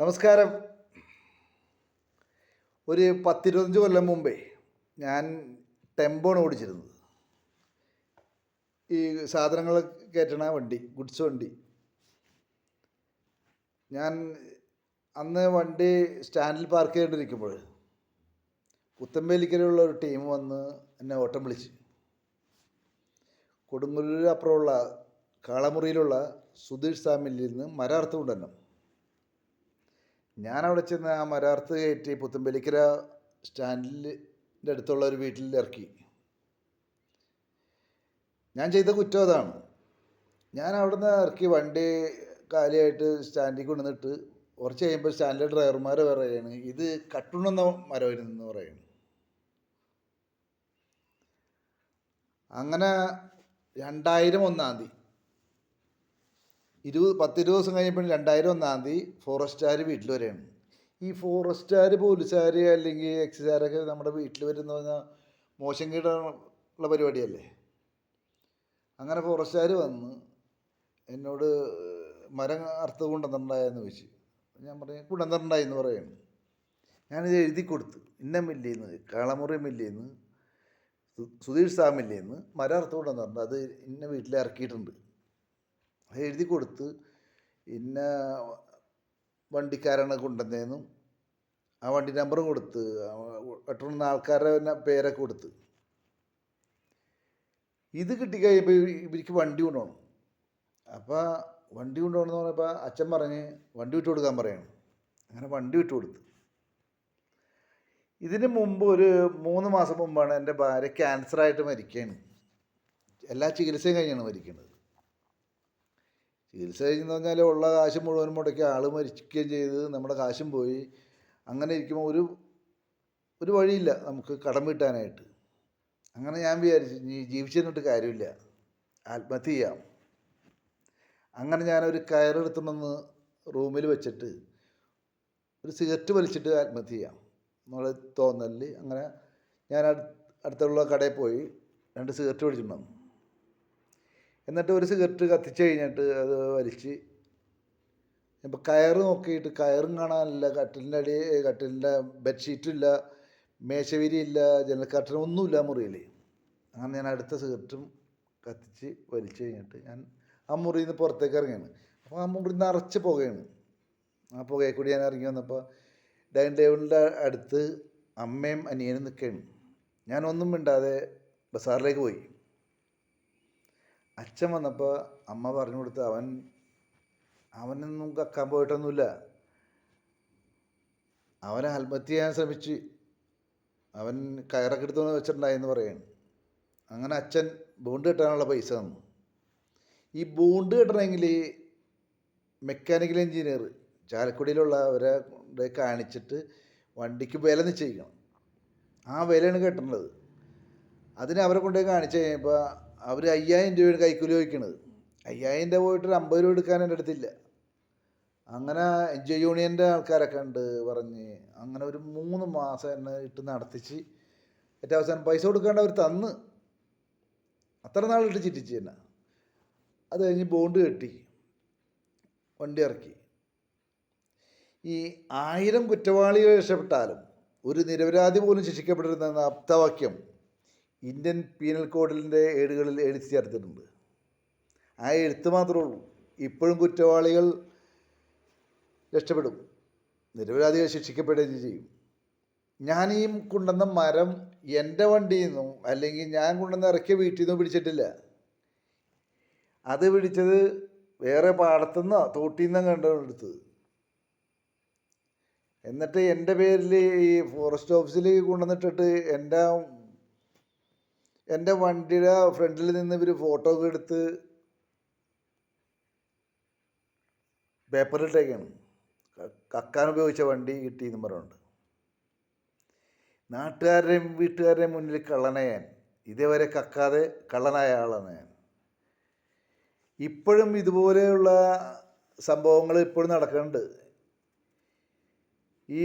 നമസ്കാരം. ഒരു പത്തിരുപത്തഞ്ച് കൊല്ലം മുമ്പേ ഞാൻ ടെമ്പോണ് ഓടിച്ചിരുന്നത്. ഈ സാധനങ്ങൾ കയറ്റണ വണ്ടി ഗുഡ്സ് വണ്ടി. ഞാൻ അന്ന് വണ്ടി സ്റ്റാൻഡിൽ പാർക്ക് ചെയ്തിരിക്കുമ്പോൾ പുത്തമ്പേലിക്കലുള്ള ഒരു ടീം വന്ന് എന്നെ ഓട്ടം വിളിച്ച്. കൊടുങ്ങല്ലൂർ അപ്പുറമുള്ള കാളമുറിയിലുള്ള സുധീഷ് സാമിലിൽ നിന്ന് മരാർത്ത് കൊണ്ടുവരണം അവിടെ ചെന്ന് ആ മരാർത്ത് കയറ്റി പുത്തമ്പലിക്കര സ്റ്റാൻഡിന്റെ അടുത്തുള്ള ഒരു വീട്ടിൽ ഇറക്കി. ഞാൻ ചെയ്ത കുറ്റം അതാണ്. ഞാൻ അവിടുന്ന് ഇറക്കി വണ്ടി കാലിയായിട്ട് സ്റ്റാൻഡിൽ കൊണ്ടുവന്നിട്ട് കുറച്ച് കഴിയുമ്പോൾ സ്റ്റാൻഡിലെ ഡ്രൈവർമാർ പറയാണ് ഇത് കട്ടുണ്ടെന്ന മരമായിരുന്നു പറയുന്നു. അങ്ങനെ രണ്ടായിരം ഒന്നാം തീയതി ഇരുപത് പത്തിരുപത് ദിവസം കഴിഞ്ഞപ്പോൾ രണ്ടായിരം ഒന്നാം തീയതി ഫോറസ്റ്റുകാർ വീട്ടിൽ വരികയാണ് ഈ ഫോറസ്റ്റുകാർ പോലീസുകാർ അല്ലെങ്കിൽ എക്സൈസുകാരൊക്കെ നമ്മുടെ വീട്ടിൽ വരുന്ന പറഞ്ഞാൽ മോശം കീടുള്ള പരിപാടിയല്ലേ? അങ്ങനെ ഫോറസ്റ്റുകാർ വന്ന് എന്നോട് മരം അർത്ഥം കൊണ്ടുവന്നിട്ടുണ്ടായെന്ന് ചോദിച്ചു. ഞാൻ പറഞ്ഞു കൊണ്ടുവന്നിട്ടുണ്ടായെന്ന് പറയുന്നു. ഞാനിത് എഴുതി കൊടുത്തു ഇന്ന മില്ലിന്ന് കാളമുറി മില്ലിന്ന് സുധീഷ് സാമില്ലേന്ന് മരം അർത്ഥം കൊണ്ടുവന്നിട്ടുണ്ട്. അത് ഇന്ന വീട്ടിൽ ഇറക്കിയിട്ടുണ്ട്. എഴുതി കൊടുത്ത് ഇന്ന വണ്ടിക്കാരാണ് കൊണ്ടുവന്നതെന്നും ആ വണ്ടി നമ്പറും കൊടുത്ത് വെട്ടുന്ന ആൾക്കാരുടെ പേരൊക്കെ കൊടുത്ത്. ഇത് കിട്ടിക്കഴിയുമ്പോൾ ഇവർക്ക് വണ്ടി കൊണ്ടുപോകണം. അപ്പോൾ വണ്ടി കൊണ്ടുപോകണമെന്ന് പറഞ്ഞപ്പോൾ അച്ഛൻ പറഞ്ഞ് വണ്ടി വിട്ടു കൊടുക്കാൻ പറയണം. അങ്ങനെ വണ്ടി വിട്ടു കൊടുത്തു. ഇതിന് മുമ്പ് ഒരു മൂന്ന് മാസം മുമ്പാണ് എന്റെ ഭാര്യ ക്യാൻസറായിട്ട് മരിക്കുകയാണ് എല്ലാ ചികിത്സയും കഴിഞ്ഞാണ് മരിക്കുന്നത് ചികിത്സ കഴിഞ്ഞെന്ന് പറഞ്ഞാൽ ഉള്ള കാശ് മുഴുവൻ മുടക്കി ആൾ മരിക്കുകയും ചെയ്ത് നമ്മുടെ കാശും പോയി. അങ്ങനെ ഇരിക്കുമ്പോൾ ഒരു ഒരു വഴിയില്ല നമുക്ക് കടം വീട്ടാനായിട്ട്. അങ്ങനെ ഞാൻ വിചാരിച്ചു നീ ജീവിച്ചിരുന്നിട്ട് കാര്യമില്ല. ആത്മഹത്യ ചെയ്യാം. അങ്ങനെ ഞാനൊരു കയറെടുത്തുണ്ടെന്ന് റൂമിൽ വെച്ചിട്ട് ഒരു സിഗരറ്റ് വലിച്ചിട്ട് ആത്മഹത്യ ചെയ്യാം എന്നുള്ള തോന്നലിൽ അങ്ങനെ ഞാൻ അടുത്തുള്ള കടയിൽ പോയി രണ്ട് സിഗരറ്റ് മേടിച്ചിട്ടുണ്ടായിരുന്നു എന്നിട്ട് ഒരു സിഗരറ്റ് കത്തിച്ച് കഴിഞ്ഞിട്ട് അത് വലിച്ച്. ഇപ്പം കയറ് നോക്കിയിട്ട് കയറും കാണാനില്ല കട്ടിലിന്റെ അടി കട്ടിലിന്റെ ബെഡ്ഷീറ്റില്ല ഇല്ല മേശവിരി ഇല്ല ജനൽക്കട്ടനും ഒന്നുമില്ല മുറിയിൽ അങ്ങനെ ഞാൻ അടുത്ത സിഗരറ്റും കത്തിച്ച് വലിച്ചു കഴിഞ്ഞിട്ട് ഞാൻ ആ മുറിയിൽ നിന്ന് പുറത്തേക്ക് ഇറങ്ങിയാണ് അപ്പോൾ ആ മുറി നിറച്ച് പുകയാണ്. ആ പുകയെ കൂടി ഞാൻ ഇറങ്ങി വന്നപ്പോൾ ഡൈനിങ് ടേബിളിന്റെ അടുത്ത് അമ്മയും അനിയനും നിൽക്കുകയാണ്. ഞാനൊന്നും മിണ്ടാതെ ബസാറിലേക്ക് പോയി. അച്ഛൻ വന്നപ്പോൾ അമ്മ പറഞ്ഞു കൊടുത്ത് അവൻ അവനൊന്നും കക്കാൻ പോയിട്ടൊന്നുമില്ല. അവനെ ആത്മഹത്യ ചെയ്യാൻ ശ്രമിച്ച് അവൻ കയറൊക്കെ എടുത്തു വെച്ചിട്ടുണ്ടായെന്ന് പറയുന്നു അങ്ങനെ അച്ഛൻ ബോണ്ട് കെട്ടാനുള്ള പൈസ തന്നു. ഈ ബോണ്ട് കെട്ടണമെങ്കിൽ മെക്കാനിക്കൽ എഞ്ചിനീയർ ചാലക്കുടിയിലുള്ള അവരെ കാണിച്ചിട്ട് വണ്ടിക്ക് വില നിശ്ചയിക്കണം. ആ വിലയാണ് കെട്ടേണ്ടത്. അതിന് അവരെ കൊണ്ടുപോയി കാണിച്ചു കഴിയുമ്പോൾ അവർ അയ്യായിരം രൂപയാണ് കൈക്കൂലി ചോദിക്കണത്. അയ്യായിരം രൂപ പോയിട്ട് ഒരു അമ്പത് രൂപ എടുക്കാൻ എന്റെ അടുത്തില്ല. അങ്ങനെ എൻ ജി യൂണിയന്റെ ആൾക്കാരൊക്കെ ഉണ്ട് പറഞ്ഞ് അങ്ങനെ ഒരു മൂന്ന് മാസം എന്നെ ഇട്ട് നടത്തിച്ച് ഏറ്റവും അവസാനം പൈസ കൊടുക്കാണ്ട് അവർ തന്ന്. അത്ര നാളിട്ട് ചിറ്റിച്ച് തന്നെ അത് കഴിഞ്ഞ് ബോണ്ട് കെട്ടി. വണ്ടി ഇറക്കി. ഈ ആയിരം കുറ്റവാളികൾ രക്ഷപ്പെട്ടാലും ഒരു നിരപരാധി പോലും ശിക്ഷിക്കപ്പെട്ടിരുന്ന ആപ്തവാക്യം ഇന്ത്യൻ പീനൽ കോഡിന്റെ ഏടുകളിൽ എഴുതി ചേർത്തിട്ടുണ്ട്. ആ എഴുത്ത് മാത്രമേ ഉള്ളൂ. ഇപ്പോഴും കുറ്റവാളികൾ രക്ഷപ്പെടും. നിരപരാധികൾ ശിക്ഷിക്കപ്പെടുകയും ചെയ്യും. ഞാൻ ഈ കൊണ്ടുവന്ന മരം എന്റെ വണ്ടിയിൽ നിന്നും അല്ലെങ്കിൽ ഞാൻ കൊണ്ടുവന്ന് ഇറക്കിയ വീട്ടിൽ നിന്നും പിടിച്ചിട്ടില്ല. അത് പിടിച്ചത് വേറെ പാടത്തുനിന്നോ തോട്ടിൽ നിന്നോ കണ്ടെടുത്തത് എന്നിട്ട് എന്റെ പേരിൽ ഈ ഫോറസ്റ്റ് ഓഫീസിൽ കൊണ്ടുവന്നിട്ടിട്ട് എന്റെ എന്റെ വണ്ടിയുടെ ഫ്രണ്ടിൽ നിന്ന് ഇവർ ഫോട്ടോ ഒക്കെ എടുത്ത് പേപ്പറിട്ടേക്കാണ് കക്കാൻ ഉപയോഗിച്ച വണ്ടി കിട്ടി എന്ന് പറയുന്നുണ്ട് നാട്ടുകാരുടെയും വീട്ടുകാരുടെയും മുന്നിൽ കള്ളനയാൻ ഇതേവരെ കക്കാതെ കള്ളനായ ആളാണ് ഞാൻ. ഇപ്പോഴും ഇതുപോലെയുള്ള സംഭവങ്ങൾ ഇപ്പോഴും നടക്കുന്നുണ്ട്. ഈ